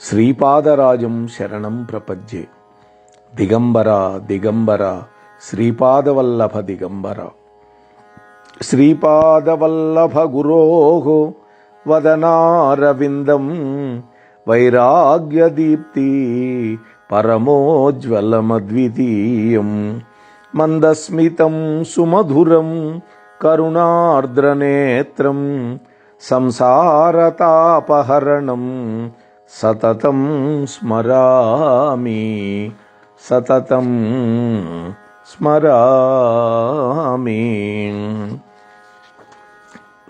శ్రీపాదరాజం శరణం ప్రపద్యే దిగంబర దిగంబర శ్రీపాదవల్లభ దిగంబర. శ్రీపాదవల్లభ గురో వదనారవిందం వైరాగ్యదీప్తి పరమోజ్వలమద్వితీయం. మందస్మితం సుమధురం కరుణార్ద్రనేత్రం సంసారతాపహరణం సతతం స్మరామి సతతం స్మరామి.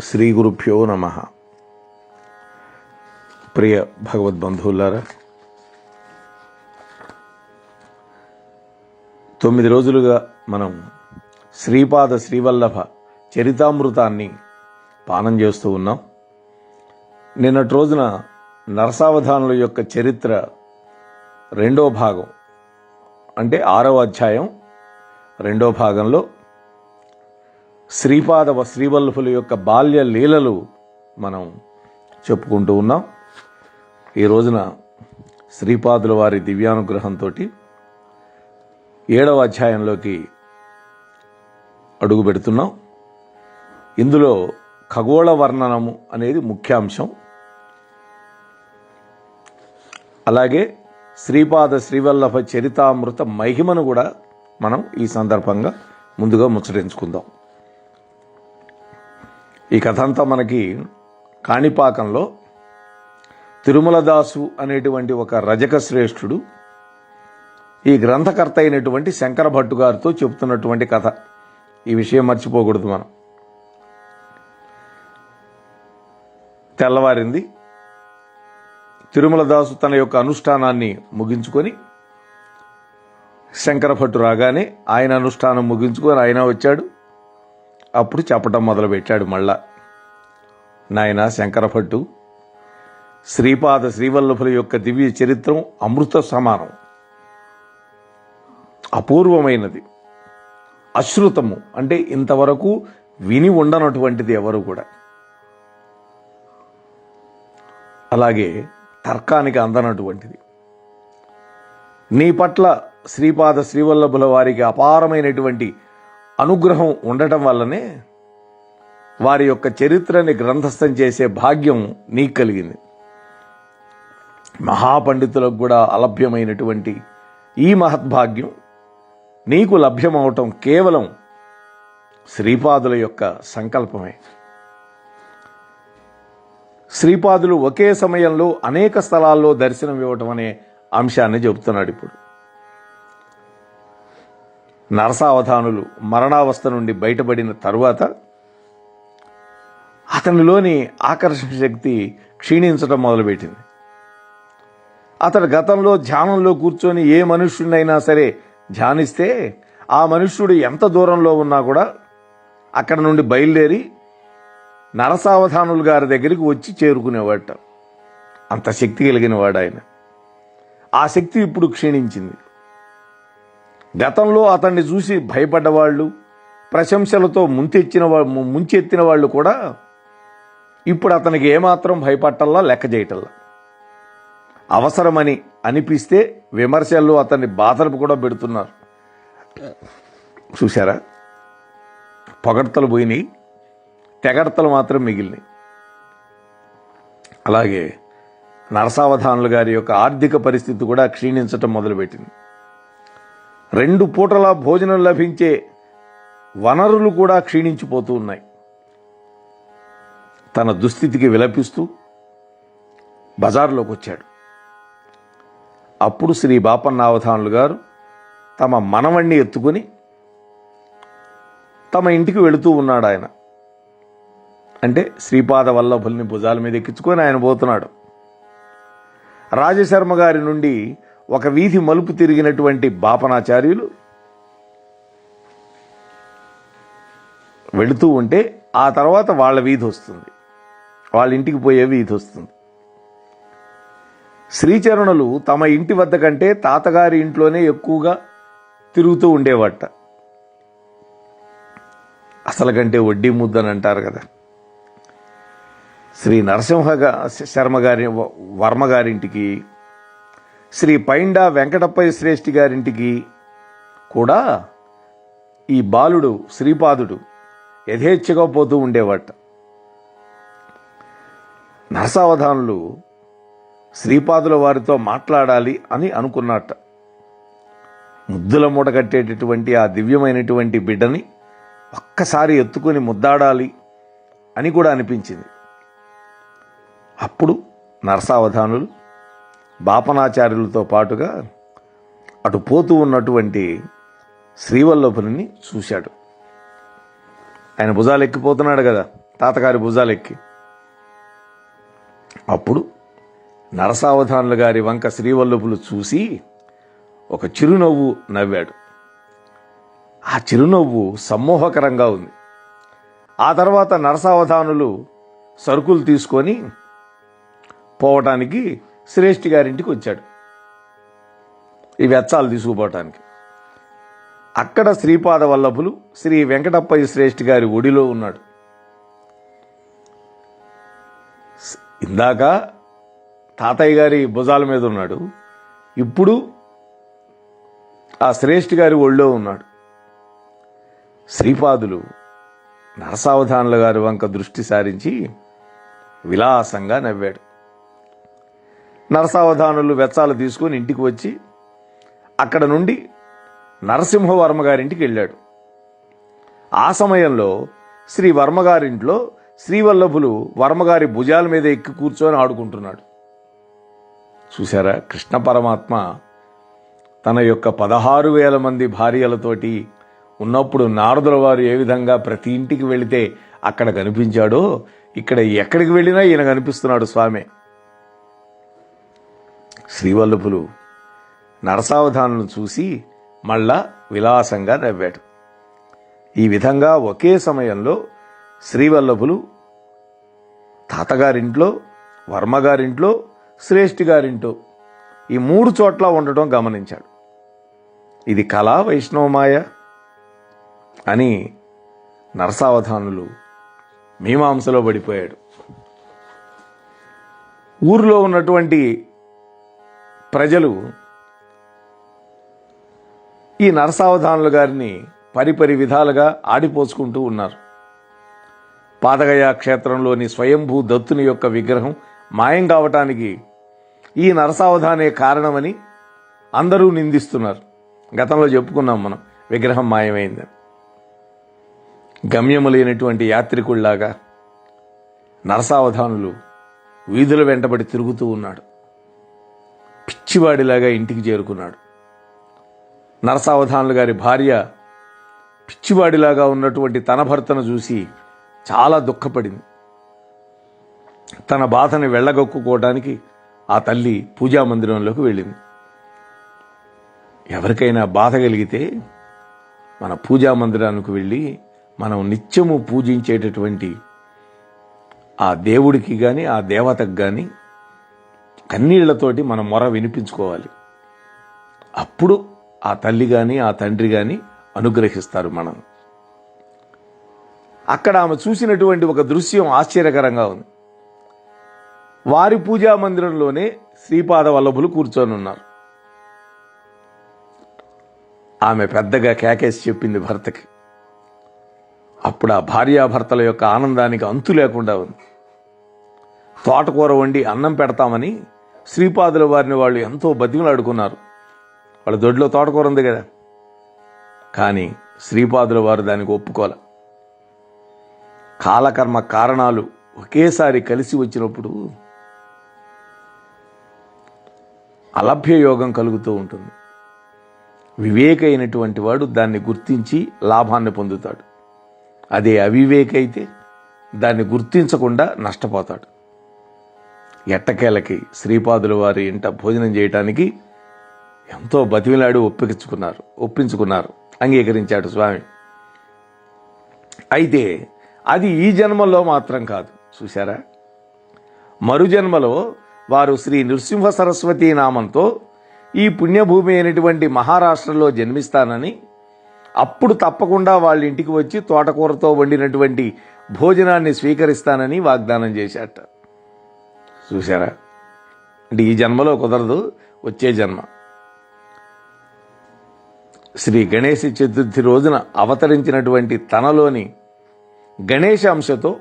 శ్రీ గురుభ్యో నమ. ప్రియ భగవద్బంధువులారా తొమ్మిది రోజులుగా మనం శ్రీపాద శ్రీవల్లభ చరితామృతాన్ని పానం చేస్తూ ఉన్నాం. నిన్నటి రోజున నరసావధానుల యొక్క చరిత్ర రెండో భాగం అంటే ఆరవ అధ్యాయం రెండో భాగంలో శ్రీపాద శ్రీవల్లుభుల యొక్క బాల్య లీలలు మనం చెప్పుకుంటూ ఉన్నాం. ఈ రోజున శ్రీపాదుల వారి దివ్యానుగ్రహంతో ఏడవ అధ్యాయంలోకి అడుగు పెడుతున్నాం. ఇందులో ఖగోళ వర్ణనము అనేది ముఖ్యాంశం. అలాగే శ్రీపాద శ్రీవల్లభ చరితామృత మహిమను కూడా మనం ఈ సందర్భంగా ముందుగా ముచ్చరించుకుందాం ఈ కథ అంతా మనకి కాణిపాకంలో తిరుమలదాసు అనేటువంటి ఒక రజక శ్రేష్ఠుడు ఈ గ్రంథకర్త అయినటువంటి శంకర భట్టు గారితో చెబుతున్నటువంటి కథ. ఈ విషయం మర్చిపోకూడదు మనం. తెల్లవారింది. తిరుమలదాసు తన యొక్క అనుష్ఠానాన్ని ముగించుకొని శంకరభట్టు రాగానే ఆయన అనుష్ఠానం ముగించుకొని ఆయన వచ్చాడు. అప్పుడు చెప్పటం మొదలుపెట్టాడు మళ్ళా. నాయన శంకరభట్టు శ్రీపాద శ్రీవల్లభుల యొక్క దివ్య చరిత్రం అమృత సమానం. అపూర్వమైనది. అశ్రుతము. అంటే ఇంతవరకు విని ఉండనటువంటిది ఎవరు కూడా. అలాగే తర్కానికి అందనటువంటిది నీ పట్ల శ్రీపాద శ్రీవల్లభుల వారికి అపారమైనటువంటి అనుగ్రహం ఉండటం వల్లనే వారి యొక్క చరిత్రని గ్రంథస్థం చేసే భాగ్యం నీకు కలిగింది. మహాపండితులకు కూడా అలభ్యమైనటువంటి ఈ మహద్భాగ్యం నీకు లభ్యమవటం కేవలం శ్రీపాదుల యొక్క సంకల్పమే. శ్రీపాదులు ఒకే సమయంలో అనేక స్థలాల్లో దర్శనం ఇవ్వటం అనే అంశాన్ని చెబుతున్నాడు ఇప్పుడు. నరసావధానులు మరణావస్థ నుండి బయటపడిన తరువాత అతనిలోని ఆకర్షణ శక్తి క్షీణించడం మొదలుపెట్టింది. అతడు గతంలో ధ్యానంలో కూర్చొని ఏ మనుష్యుడినైనా సరే ధ్యానిస్తే ఆ మనుష్యుడు ఎంత దూరంలో ఉన్నా కూడా అక్కడ నుండి బయలుదేరి నరసావధానులు గారి దగ్గరికి వచ్చి చేరుకునేవాడట అంత శక్తి కలిగిన వాడు ఆయన ఆ శక్తి ఇప్పుడు క్షీణించింది. గతంలో అతన్ని చూసి భయపడ్డవాళ్ళు ప్రశంసలతో ముంచెచ్చిన ముంచెత్తిన వాళ్ళు కూడా ఇప్పుడు అతనికి ఏమాత్రం భయపట్టల్లా లెక్క చేయటల్లా అవసరమని అనిపిస్తే విమర్శల్లో అతన్ని బాధలు కూడా పెడుతున్నారు. చూసారా పొగడ్తలు పోయినాయి. తెగడతలు మాత్రం మిగిలినాయి. అలాగే నరసావధానులు గారి యొక్క ఆర్థిక పరిస్థితి కూడా క్షీణించటం మొదలుపెట్టింది. రెండు పూటల భోజనం లభించే వనరులు కూడా క్షీణించిపోతూ ఉన్నాయి. తన దుస్థితికి విలపిస్తూ బజార్లోకి వచ్చాడు. అప్పుడు శ్రీ బాపన్నావధానులు గారు తమ మనవణ్ణి ఎత్తుకుని తమ ఇంటికి వెళుతూ ఉన్నాడు ఆయన అంటే శ్రీపాద వల్లభుల్ని భుజాల మీద ఎక్కించుకొని ఆయన పోతున్నాడు. రాజశర్మ గారి నుండి ఒక వీధి మలుపు తిరిగినటువంటి బాపనాచార్యులు వెళుతూ ఉంటే ఆ తర్వాత వాళ్ళ వీధి వస్తుంది. వాళ్ళ ఇంటికి పోయే వీధి వస్తుంది. శ్రీచరణులు తమ ఇంటి వద్ద కంటే తాతగారి ఇంట్లోనే ఎక్కువగా తిరుగుతూ ఉండేవట. అసలు కంటే వడ్డీ ముద్దని అంటారు కదా. శ్రీ నరసింహ శర్మ గారి వర్మ గారింటికి శ్రీ పైండా వెంకటప్పయ్య శ్రేష్ఠి గారింటికి కూడా ఈ బాలుడు శ్రీపాదుడు యథేచ్ఛగా పోతూ ఉండేవాట. నరసావధానులు శ్రీపాదుల వారితో మాట్లాడాలి అని అనుకున్నట్ట ముద్దుల మూట కట్టేటటువంటి ఆ దివ్యమైనటువంటి బిడ్డని ఒక్కసారి ఎత్తుకొని ముద్దాడాలి అని కూడా అనిపించింది. అప్పుడు నరసావధానులు బాపనాచార్యులతో పాటుగా అటు పోతూ ఉన్నటువంటి శ్రీవల్లభుని చూశాడు. ఆయన భుజాలు ఎక్కిపోతున్నాడు కదా తాతగారి భుజాలు ఎక్కి అప్పుడు నరసావధానుల గారి వంక శ్రీవల్లభులు చూసి ఒక చిరునవ్వు నవ్వాడు. ఆ చిరునవ్వు సమ్మోహకరంగా ఉంది. ఆ తర్వాత నరసావధానులు సరుకులు తీసుకొని పోవటానికి శ్రేష్ఠి గారింటికి వచ్చాడు. ఈ వెచ్చాలు తీసుకుపోవటానికి. అక్కడ శ్రీపాద వల్లభులు శ్రీ వెంకటప్పయ్య శ్రేష్ఠి గారి ఒడిలో ఉన్నాడు. ఇందాక తాతయ్య గారి భుజాల మీద ఉన్నాడు. ఇప్పుడు ఆ శ్రేష్ఠి గారి ఒళ్ళో ఉన్నాడు. శ్రీపాదులు నరసావధానుల గారి వంక దృష్టి సారించి విలాసంగా నవ్వాడు. నరసావధానులు వెచ్చాలు తీసుకొని ఇంటికి వచ్చి అక్కడ నుండి నరసింహవర్మ గారింటికి వెళ్ళాడు. ఆ సమయంలో శ్రీ వర్మగారింట్లో శ్రీవల్లభులు వర్మగారి భుజాల మీద ఎక్కి కూర్చొని ఆడుకుంటున్నాడు. చూసారా కృష్ణ పరమాత్మ తన యొక్క పదహారు వేల మంది భార్యలతోటి ఉన్నప్పుడు నారదుల వారు ఏ విధంగా ప్రతి ఇంటికి వెళితే అక్కడ కనిపించాడో ఇక్కడ ఎక్కడికి వెళ్ళినా ఈయన కనిపిస్తున్నాడు స్వామి. శ్రీవల్లభులు నరసావధానులను చూసి మళ్ళా విలాసంగా నవ్వాడు ఈ విధంగా ఒకే సమయంలో శ్రీవల్లభులు తాతగారింట్లో వర్మగారింట్లో శ్రేష్ఠి గారింట్లో ఈ మూడు చోట్ల ఉండటం గమనించాడు. ఇది కళా వైష్ణవమాయ అని నరసావధానులు మీమాంసలో పడిపోయాడు. ఊరిలో ఉన్నటువంటి ప్రజలు ఈ నరసావధానులు గారిని పరిపరి విధాలుగా ఆడిపోసుకుంటూ ఉన్నారు. పాదగయ క్షేత్రంలోని స్వయంభూ దత్తుని యొక్క విగ్రహం మాయం కావటానికి ఈ నరసావధానే కారణమని అందరూ నిందిస్తున్నారు. గతంలో చెప్పుకున్నాం మనం విగ్రహం మాయమైందని. గమ్యము లేనటువంటి యాత్రికుల్లాగా నరసావధానులు వీధుల వెంటబడి తిరుగుతూ ఉన్నాడు. పిచ్చివాడిలాగా ఇంటికి చేరుకున్నాడు. నరసావధానులు గారి భార్య పిచ్చివాడిలాగా ఉన్నటువంటి తన భర్తను చూసి చాలా దుఃఖపడింది. తన బాధని వెళ్ళగొక్కుకోవడానికి ఆ తల్లి పూజా మందిరంలోకి వెళ్ళింది. ఎవరికైనా బాధ కలిగితే మన పూజా మందిరానికి వెళ్ళి మనం నిత్యము పూజించేటటువంటి ఆ దేవుడికి కానీ ఆ దేవతకు కానీ కన్నీళ్ళతోటి మన మొర వినిపించుకోవాలి. అప్పుడు ఆ తల్లి కానీ ఆ తండ్రి కానీ అనుగ్రహిస్తారు మనం. అక్కడ ఆమె చూసినటువంటి ఒక దృశ్యం ఆశ్చర్యకరంగా ఉంది. వారి పూజా మందిరంలోనే శ్రీపాద వల్లభులు కూర్చొని ఉన్నారు. ఆమె పెద్దగా కేకేసి చెప్పింది భర్తకి. అప్పుడు ఆ భార్యాభర్తల యొక్క ఆనందానికి అంతు లేకుండా ఉంది. తోటకూర వండి అన్నం పెడతామని శ్రీపాదుల వారిని వాళ్ళు ఎంతో బతిమలాడుకున్నారు. వాళ్ళ దొడ్లో తోటకూర ఉంది కదా. కానీ శ్రీపాదుల వారు దానికి ఒప్పుకోలే. కాలకర్మ కారణాలు ఒకేసారి కలిసి వచ్చినప్పుడు అలభ్య యోగం కలుగుతూ ఉంటుంది. వివేక అయినటువంటి వాడు దాన్ని గుర్తించి లాభాన్ని పొందుతాడు. అదే అవివేక అయితే దాన్ని గుర్తించకుండా నష్టపోతాడు. ఎట్టకేలకి శ్రీపాదుల వారి ఇంట భోజనం చేయటానికి ఎంతో బతిమిలాడు ఒప్పించుకున్నారు ఒప్పించుకున్నారు అంగీకరించాడు స్వామి. అయితే అది ఈ జన్మలో మాత్రం కాదు చూశారా? మరు జన్మలో వారు శ్రీ నృసింహ సరస్వతి నామంతో ఈ పుణ్యభూమి అయినటువంటి మహారాష్ట్రలో జన్మిస్తానని అప్పుడు తప్పకుండా వాళ్ళ ఇంటికి వచ్చి తోటకూరతో వండినటువంటి భోజనాన్ని స్వీకరిస్తానని వాగ్దానం చేశాట. చూశారా? అంటే ఈ జన్మలో కుదరదు వచ్చే జన్మ. శ్రీ గణేష్ చతుర్థి రోజున అవతరించినటువంటి తనలోని గణేష అంశతో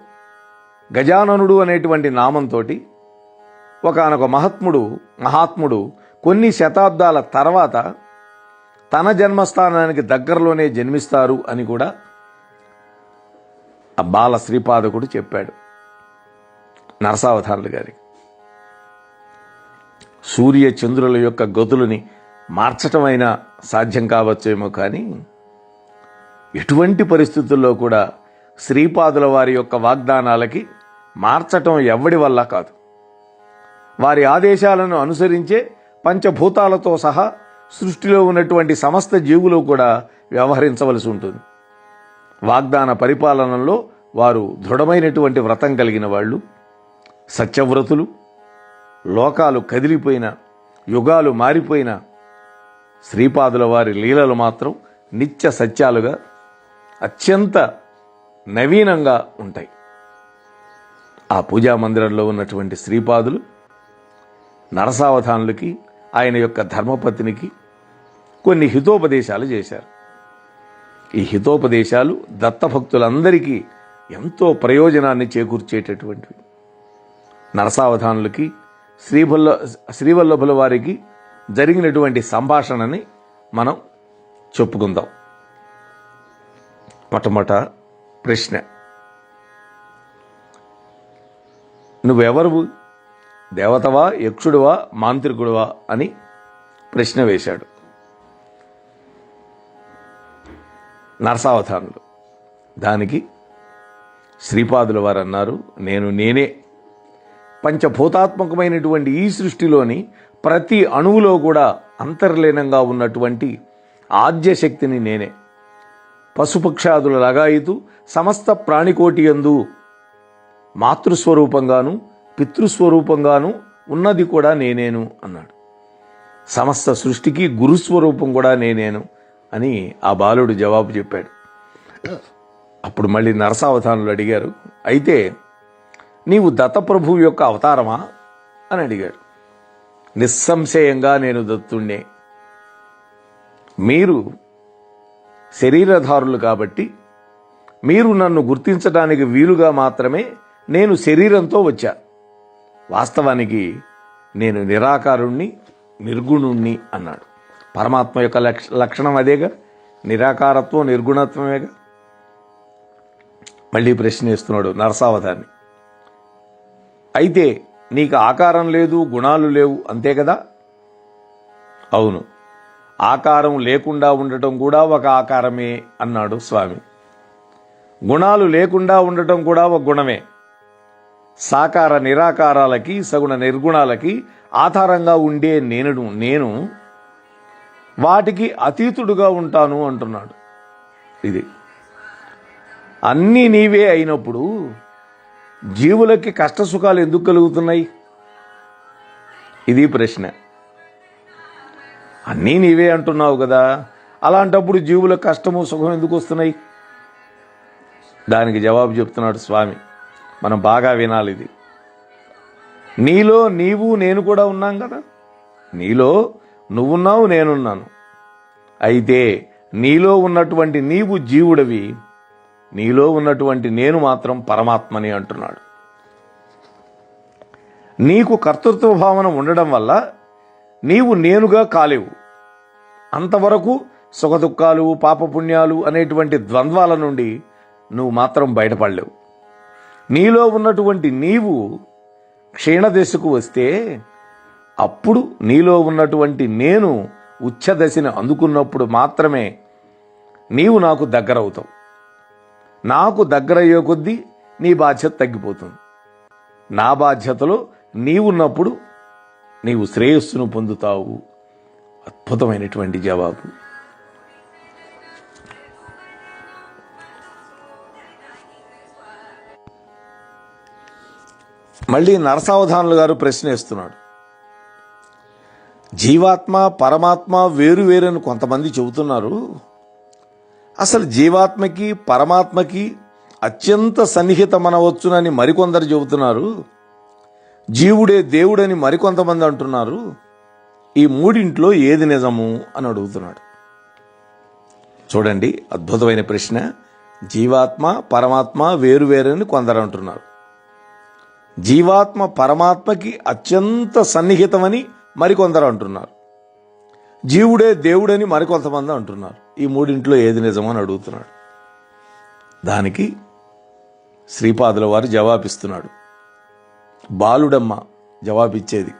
గజాననుడు అనేటువంటి నామంతో ఒకనొక మహాత్ముడు మహాత్ముడు కొన్ని శతాబ్దాల తర్వాత తన జన్మస్థానానికి దగ్గరలోనే జన్మిస్తారు అని కూడా ఆ బాల శ్రీపాదకుడు చెప్పాడు. నరసావతారులు గారికి సూర్య చంద్రుల యొక్క గతులని మార్చటమైనా సాధ్యం కావచ్చేమో కానీ ఎటువంటి పరిస్థితుల్లో కూడా శ్రీపాదుల వారి యొక్క వాగ్దానాలకి మార్చటం ఎవ్వడి వల్ల కాదు. వారి ఆదేశాలను అనుసరించే పంచభూతాలతో సహా సృష్టిలో ఉన్నటువంటి సమస్త జీవులు కూడా వ్యవహరించవలసి ఉంటుంది. వాగ్దాన పరిపాలనలో వారు దృఢమైనటువంటి వ్రతం కలిగిన వాళ్ళు సత్యవ్రతులు లోకాలు కదిలిపోయిన యుగాలు మారిపోయిన శ్రీపాదుల వారి లీలలు మాత్రం నిత్య సత్యాలుగా అత్యంత నవీనంగా ఉంటాయి. ఆ పూజా మందిరంలో ఉన్నటువంటి శ్రీపాదులు నరసావధానులకి ఆయన యొక్క ధర్మపత్నికి కొన్ని హితోపదేశాలు చేశారు. ఈ హితోపదేశాలు దత్తభక్తులందరికీ ఎంతో ప్రయోజనాన్ని చేకూర్చేటటువంటివి. నరసావధానులకి శ్రీవల్ల శ్రీవల్లభుల వారికి జరిగినటువంటి సంభాషణని మనం చెప్పుకుందాం. మొట్టమొట ప్రశ్న. నువ్వెవరు దేవతవా యక్షుడువా మాంత్రికుడువా అని ప్రశ్న వేశాడు. నరసావధానులు. దానికి శ్రీపాదుల వారు అన్నారు నేను నేనే పంచభూతాత్మకమైనటువంటి ఈ సృష్టిలోని ప్రతి అణువులో కూడా అంతర్లీనంగా ఉన్నటువంటి ఆద్యశక్తిని నేనే. పశుపక్షాదుల లగాయితు సమస్త ప్రాణికోటి యందు మాతృస్వరూపంగాను పితృస్వరూపంగాను ఉన్నది కూడా నేనేను అన్నాడు. సమస్త సృష్టికి గురుస్వరూపం కూడా నేనేను అని ఆ బాలుడు జవాబు చెప్పాడు. అప్పుడు మళ్ళీ నరసావధానులు అడిగారు అయితే నీవు దత్తప్రభువు యొక్క అవతారమా? అని అడిగాడు. నిస్సంశయంగా నేను దత్తుణ్ణే. మీరు శరీరధారులు కాబట్టి మీరు నన్ను గుర్తించడానికి వీలుగా మాత్రమే నేను శరీరంతో వచ్చా. వాస్తవానికి నేను నిరాకారుణ్ణి నిర్గుణుణ్ణి అన్నాడు. పరమాత్మ యొక్క లక్ష లక్షణం అదేగా? నిరాకారత్వం నిర్గుణత్వమేగా? మళ్ళీ ప్రశ్నిస్తున్నాడు నరసావధాన్ని అయితే నీకు ఆకారం లేదు గుణాలు లేవు అంతే కదా? అవును. ఆకారం లేకుండా ఉండటం కూడా ఒక ఆకారమే అన్నాడు స్వామి. గుణాలు లేకుండా ఉండటం కూడా ఒక గుణమే. సాకార నిరాకారాలకి సగుణ నిర్గుణాలకి ఆధారంగా ఉండే నేను నేను వాటికి అతీతుడుగా ఉంటాను అంటున్నాడు. ఇది. అన్నీ నీవే అయినప్పుడు జీవులకి కష్టసుఖాలు ఎందుకు కలుగుతున్నాయి? ఇది ప్రశ్న. అన్నీ నీవే అంటున్నావు కదా. అలాంటప్పుడు జీవుల కష్టము సుఖం ఎందుకు వస్తున్నాయి? దానికి జవాబు చెప్తున్నాడు స్వామి. మనం బాగా వినాలి ఇది. నీలో నీవు నేను కూడా ఉన్నాం కదా. నీలో నువ్వున్నావు నేనున్నాను. అయితే నీలో ఉన్నటువంటి నీవు జీవుడవి. నీలో ఉన్నటువంటి నేను మాత్రం పరమాత్మని అంటున్నాడు. నీకు కర్తృత్వ భావన ఉండడం వల్ల నీవు నేనుగా కాలేవు. అంతవరకు సుఖదుఖాలు పాపపుణ్యాలు అనేటువంటి ద్వంద్వాల నుండి నువ్వు మాత్రం బయటపడలేవు. నీలో ఉన్నటువంటి నీవు క్షీణదశకు వస్తే అప్పుడు నీలో ఉన్నటువంటి నేను ఉచ్చదశని అందుకున్నప్పుడు మాత్రమే నీవు నాకు దగ్గరవుతావు. నాకు దగ్గరయ్యే కొద్దీ నీ బాధ్యత తగ్గిపోతుంది. నా బాధ్యతలో నీవున్నప్పుడు నీవు శ్రేయస్సును పొందుతావు. అద్భుతమైనటువంటి జవాబు. మళ్ళీ నరసావధానులు గారు ప్రశ్నేస్తున్నాడు జీవాత్మ పరమాత్మ వేరు వేరని కొంతమంది చెబుతున్నారు. అసలు జీవాత్మకి పరమాత్మకి అత్యంత సన్నిహితమనవచ్చునని మరికొందరు చెబుతున్నారు. జీవుడే దేవుడని మరికొంతమంది అంటున్నారు. ఈ మూడింట్లో ఏది నిజము అని అడుగుతున్నాడు. చూడండి అద్భుతమైన ప్రశ్న. జీవాత్మ పరమాత్మ వేరువేరని కొందరు అంటున్నారు. జీవాత్మ పరమాత్మకి అత్యంత సన్నిహితమని మరికొందరు అంటున్నారు. జీవుడే దేవుడని మరికొంతమంది అంటున్నారు. ఈ మూడింట్లో ఏది నిజమని అడుగుతున్నాడు. దానికి శ్రీపాదుల వారు జవాబిస్తున్నాడు. బాలుడమ్మ జవాబిచ్చేది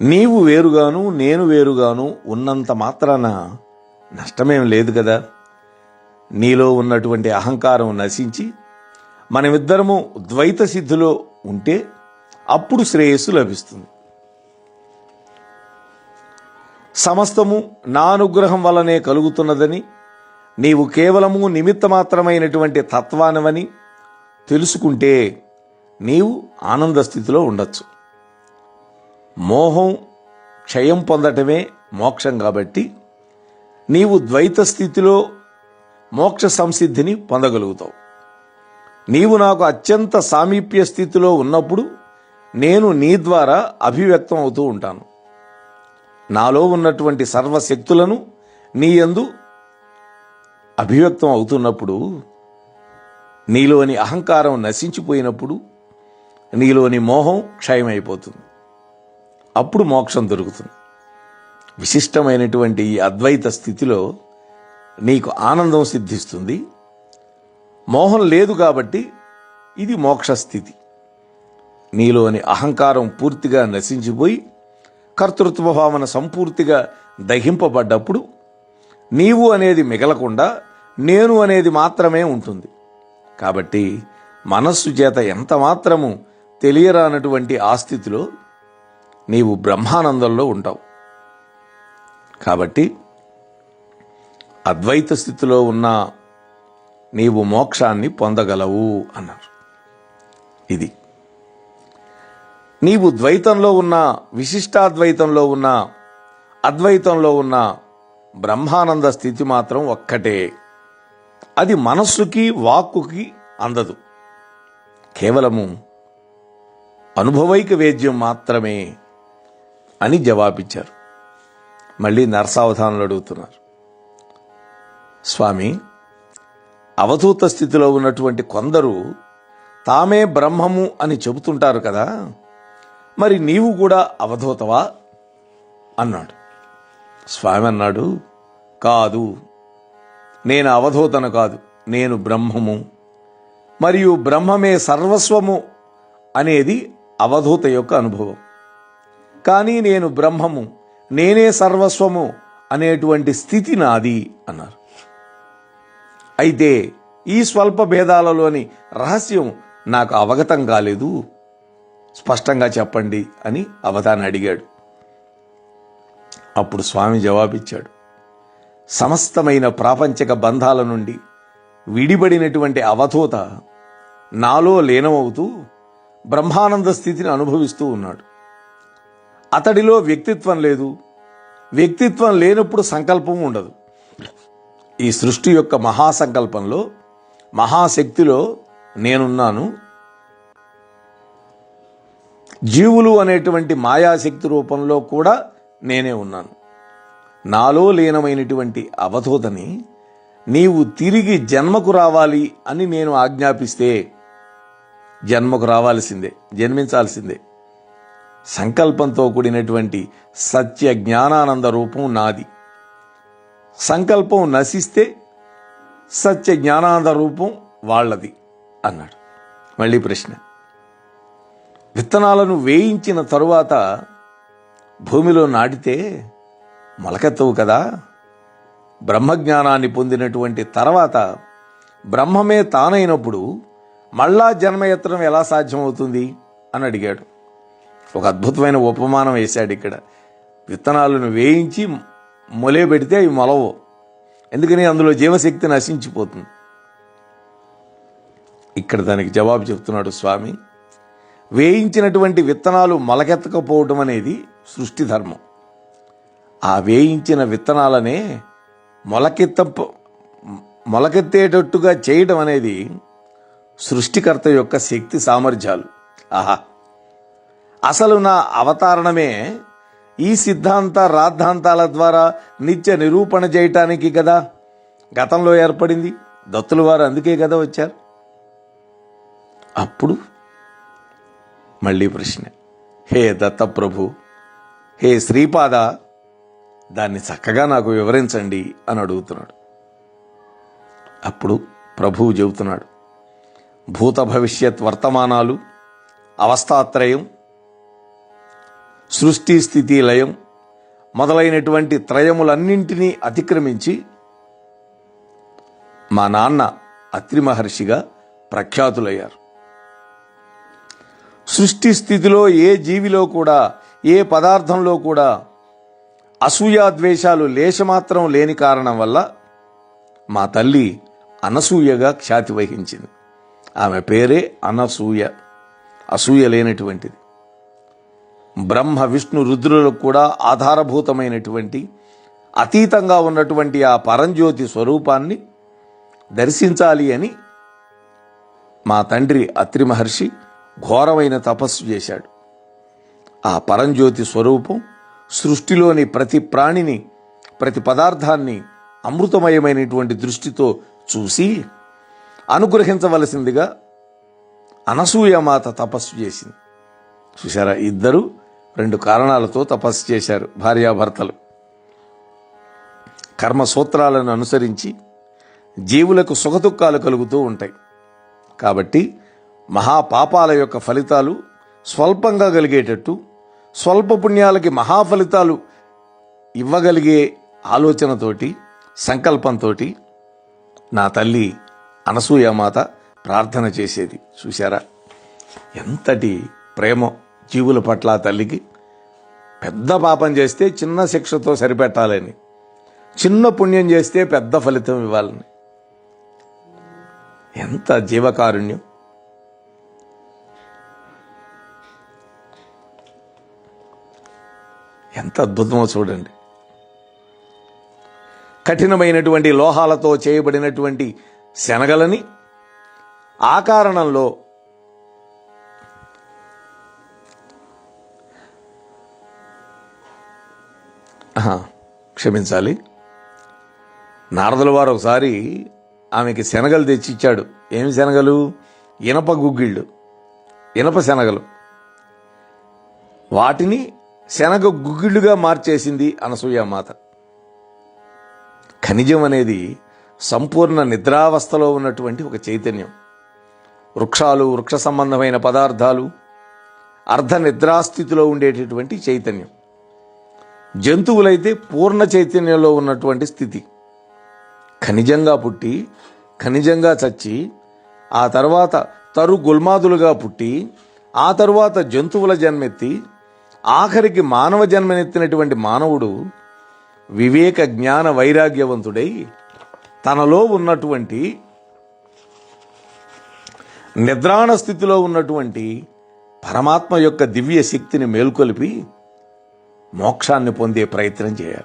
నీవు వేరుగాను నేను వేరుగాను ఉన్నంత మాత్రాన నష్టమేం లేదు కదా. నీలో ఉన్నటువంటి అహంకారం నశించి మనమిద్దరము ద్వైత సిద్ధిలో ఉంటే అప్పుడు శ్రేయస్సు లభిస్తుంది. సమస్తము నా అనుగ్రహం వల్లనే కలుగుతున్నదని నీవు కేవలము నిమిత్త మాత్రమైనటువంటి తత్వానవని తెలుసుకుంటే నీవు ఆనంద స్థితిలో ఉండొచ్చు. మోహం క్షయం పొందటమే మోక్షం కాబట్టి నీవు ద్వైత స్థితిలో మోక్ష సంసిద్ధిని పొందగలుగుతావు. నీవు నాకు అత్యంత సామీప్య స్థితిలో ఉన్నప్పుడు నేను నీ ద్వారా అభివ్యక్తం అవుతూ ఉంటాను. నాలో ఉన్నటువంటి సర్వశక్తులను నీ యందు అభివ్యక్తం అవుతున్నప్పుడు నీలోని అహంకారం నశించిపోయినప్పుడు నీలోని మోహం క్షయమైపోతుంది. అప్పుడు మోక్షం దొరుకుతుంది. విశిష్టమైనటువంటి ఈ అద్వైత స్థితిలో నీకు ఆనందం సిద్ధిస్తుంది. మోహం లేదు కాబట్టి ఇది మోక్ష స్థితి. నీలోని అహంకారం పూర్తిగా నశించిపోయి కర్తృత్వ భావన సంపూర్తిగా దహింపబడ్డప్పుడు నీవు అనేది మిగలకుండా నేను అనేది మాత్రమే ఉంటుంది. కాబట్టి మనస్సు చేత ఎంత మాత్రము తెలియరానటువంటి ఆ స్థితిలో నీవు బ్రహ్మానందంలో ఉంటావు. కాబట్టి అద్వైత స్థితిలో ఉన్న నీవు మోక్షాన్ని పొందగలవు అన్నారు. ఇది నీవు ద్వైతంలో ఉన్న విశిష్టాద్వైతంలో ఉన్న అద్వైతంలో ఉన్న బ్రహ్మానంద స్థితి మాత్రం ఒక్కటే. అది మనస్సుకి వాక్కుకి అందదు. కేవలము అనుభవైక వేద్యం మాత్రమే అని జవాబిచ్చారు. మళ్ళీ నరసావధానులు అడుగుతున్నారు. స్వామి అవధూత స్థితిలో ఉన్నటువంటి కొందరు తామే బ్రహ్మము అని చెబుతుంటారు కదా. మరి నీవు కూడా అవధూతవా? అన్నాడు. స్వామి అన్నాడు కాదు. నేను అవధూతను కాదు నేను బ్రహ్మము. మరియు బ్రహ్మమే సర్వస్వము అనేది అవధూత యొక్క అనుభవం. కానీ నేను బ్రహ్మము నేనే సర్వస్వము అనేటువంటి స్థితి నాది అన్నారు. అయితే ఈ స్వల్ప భేదాలలోని రహస్యం నాకు అవగతం కాలేదు. స్పష్టంగా చెప్పండి అని అవధాని అడిగాడు. అప్పుడు స్వామి జవాబిచ్చాడు. సమస్తమైన ప్రాపంచిక బంధాల నుండి విడిపడినటువంటి అవధూత నాలో లీనమవుతూ బ్రహ్మానంద స్థితిని అనుభవిస్తూ ఉన్నాడు. అతడిలో వ్యక్తిత్వం లేదు. వ్యక్తిత్వం లేనప్పుడు సంకల్పం ఉండదు. ఈ సృష్టి యొక్క మహాసంకల్పంలో మహాశక్తిలో నేనున్నాను జీవులు అనేటువంటి మాయాశక్తి రూపంలో కూడా నేనే ఉన్నాను. నాలో లీనమైనటువంటి అవధూతని నీవు తిరిగి జన్మకు రావాలి అని నేను ఆజ్ఞాపిస్తే జన్మకు రావాల్సిందే జన్మించాల్సిందే. సంకల్పంతో కూడినటువంటి సత్య జ్ఞానానంద రూపం నాది. సంకల్పం నశిస్తే సత్య జ్ఞానానంద రూపం వాళ్ళది అన్నాడు. మళ్ళీ ప్రశ్న. విత్తనాలను వేయించిన తరువాత భూమిలో నాటితే మొలకెత్తవు కదా. బ్రహ్మజ్ఞానాన్ని పొందినటువంటి తర్వాత బ్రహ్మమే తానైనప్పుడు మళ్ళా జన్మ ఎత్తడం ఎలా సాధ్యమవుతుంది అని అడిగాడు. ఒక అద్భుతమైన ఉపమానం వేశాడు ఇక్కడ. విత్తనాలను వేయించి మొలే పెడితే అవి మొలవు. ఎందుకని అందులో జీవశక్తి నశించిపోతుంది. ఇక్కడ దానికి జవాబు చెప్తున్నాడు స్వామి. వేయించినటువంటి విత్తనాలు మొలకెత్తకపోవటం అనేది సృష్టి ధర్మం. ఆ వేయించిన విత్తనాలనే మొలకెత్త మొలకెత్తేటట్టుగా చేయడం అనేది సృష్టికర్త యొక్క శక్తి సామర్థ్యాలు. ఆహా! అసలు నా అవతారణమే ఈ సిద్ధాంత రాద్ధాంతాల ద్వారా నిత్య నిరూపణ చేయటానికి కదా? గతంలో ఏర్పడింది దత్తుల వారు అందుకే కదా వచ్చారు. అప్పుడు మళ్ళీ ప్రశ్న. హే దత్తప్రభు హే శ్రీపాద దాన్ని చక్కగా నాకు వివరించండి అని అడుగుతున్నాడు. అప్పుడు ప్రభువు చెబుతున్నాడు భూత భవిష్యత్ వర్తమానాలు అవస్థాత్రయం సృష్టి స్థితి లయం మొదలైనటువంటి త్రయములన్నింటినీ అతిక్రమించి మా నాన్న అత్రి మహర్షిగా ప్రఖ్యాతులయ్యారు. సృష్టి స్థితిలో ఏ జీవిలో కూడా ఏ పదార్థంలో కూడా అసూయాద్వేషాలు లేశమాత్రం లేని కారణం వల్ల మా తల్లి అనసూయగా ఖ్యాతి వహించింది. ఆమె పేరే అనసూయ అసూయ లేనటువంటిది. బ్రహ్మ విష్ణు రుద్రులకు కూడా ఆధారభూతమైనటువంటి అతీతంగా ఉన్నటువంటి ఆ పరంజ్యోతి స్వరూపాన్ని దర్శించాలి అని మా తండ్రి అత్రి మహర్షి ఘోరమైన తపస్సు చేశాడు. ఆ పరంజ్యోతి స్వరూపం సృష్టిలోని ప్రతి ప్రాణిని ప్రతి పదార్థాన్ని అమృతమయమైనటువంటి దృష్టితో చూసి అనుగ్రహించవలసిందిగా అనసూయమాత తపస్సు చేసింది. చూసారా ఇద్దరు రెండు కారణాలతో తపస్సు చేశారు భార్యాభర్తలు. కర్మ సూత్రాలను అనుసరించి జీవులకు సుఖదుఖాలు కలుగుతూ ఉంటాయి. కాబట్టి మహాపాపాల యొక్క ఫలితాలు స్వల్పంగా కలిగేటట్టు స్వల్ప పుణ్యాలకి మహాఫలితాలు ఇవ్వగలిగే ఆలోచనతోటి సంకల్పంతో నా తల్లి అనసూయమాత ప్రార్థన చేసేది. చూశారా? ఎంతటి ప్రేమ జీవుల పట్ల తల్లికి. పెద్ద పాపం చేస్తే చిన్న శిక్షతో సరిపెట్టాలని చిన్న పుణ్యం చేస్తే పెద్ద ఫలితం ఇవ్వాలని. ఎంత జీవకారుణ్యం. ఎంత అద్భుతమో చూడండి. కఠినమైనటువంటి లోహాలతో చేయబడినటువంటి శనగలని ఆ కారణంలో క్షమించాలి. నారదుల వారు ఒకసారి ఆమెకి శనగలు తెచ్చిచ్చాడు. ఏమి శనగలు? ఇనప గుగ్గిళ్ళు. ఇనప శనగలు. వాటిని శనగ గుగ్గిళ్ళుగా మార్చేసింది అనసూయమాత ఖనిజం అనేది సంపూర్ణ నిద్రావస్థలో ఉన్నటువంటి ఒక చైతన్యం. వృక్షాలు వృక్ష సంబంధమైన పదార్థాలు అర్ధ నిద్రాస్థితిలో ఉండేటటువంటి చైతన్యం. జంతువులైతే పూర్ణ చైతన్యంలో ఉన్నటువంటి స్థితి. ఖనిజంగా పుట్టి ఖనిజంగా చచ్చి ఆ తర్వాత తరు గుల్మాదులుగా పుట్టి ఆ తరువాత జంతువుల జన్మెత్తి ఆఖరికి మానవ జన్మనెత్తినటువంటి మానవుడు వివేక జ్ఞాన వైరాగ్యవంతుడై తనలో ఉన్నటువంటి నిద్రాణ స్థితిలో ఉన్నటువంటి పరమాత్మ యొక్క దివ్య శక్తిని మేల్కొలిపి మోక్షాన్ని పొందే ప్రయత్నం చేయాలి.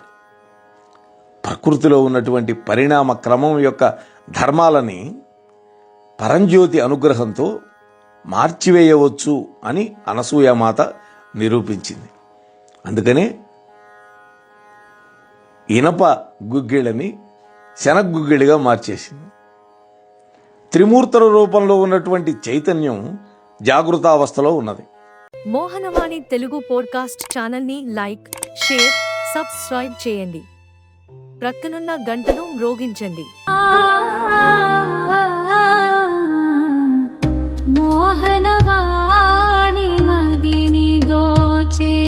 ప్రకృతిలో ఉన్నటువంటి పరిణామ క్రమం యొక్క ధర్మాలని పరంజ్యోతి అనుగ్రహంతో మార్చివేయవచ్చు అని అనసూయమాత నిరూపించింది. అందుకనే ఇనప గుగ్గిళ్ళని శనగుగ్గిళ్ళిగా మార్చేసింది. త్రిమూర్తుల రూపంలో ఉన్నటువంటి చైతన్యం జాగృతావస్థలో ఉన్నది. మోహనవాణి తెలుగు పోడ్కాస్ట్ ఛానల్ని లైక్ షేర్ సబ్స్క్రైబ్ చేయండి. ప్రక్కనున్న గంటను మ్రోగించండి. మోహనవాణి